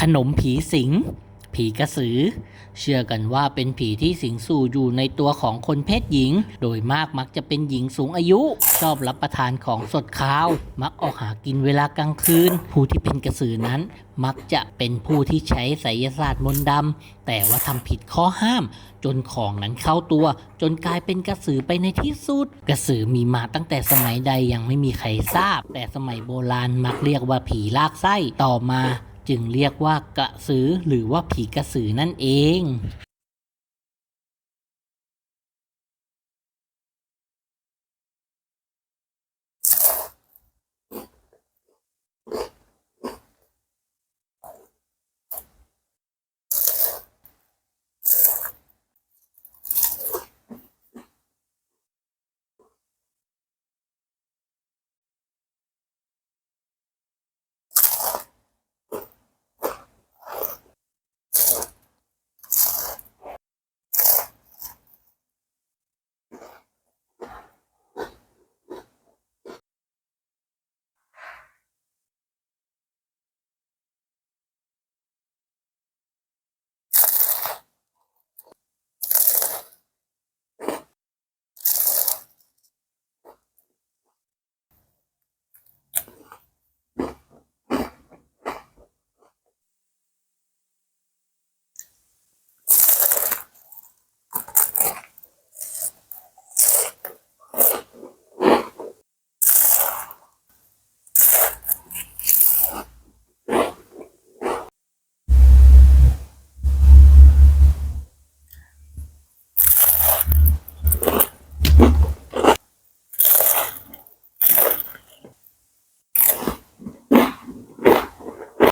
ขนมผีสิง ผีกระสือ เชื่อกันว่าเป็นผีที่สิงสู่อยู่ในตัวของคนเพศหญิง โดยมากมักจะเป็นหญิงสูงอายุ ชอบรับประทานของสดคาว มักออกหากินเวลากลางคืน ผู้ที่เป็นกระสือนั้น มักจะเป็นผู้ที่ใช้ไสยศาสตร์มนต์ดำแต่ว่าทำผิดข้อห้าม จนของนั้นเข้าตัว จนกลายเป็นกระสือไปในที่สุด กระสือมีมาตั้งแต่สมัยใดยังไม่มีใครทราบ แต่สมัยโบราณมักเรียกว่าผีลากไส้ต่อมา จึงเรียกว่ากระสือหรือว่าผีกระสือนั่นเอง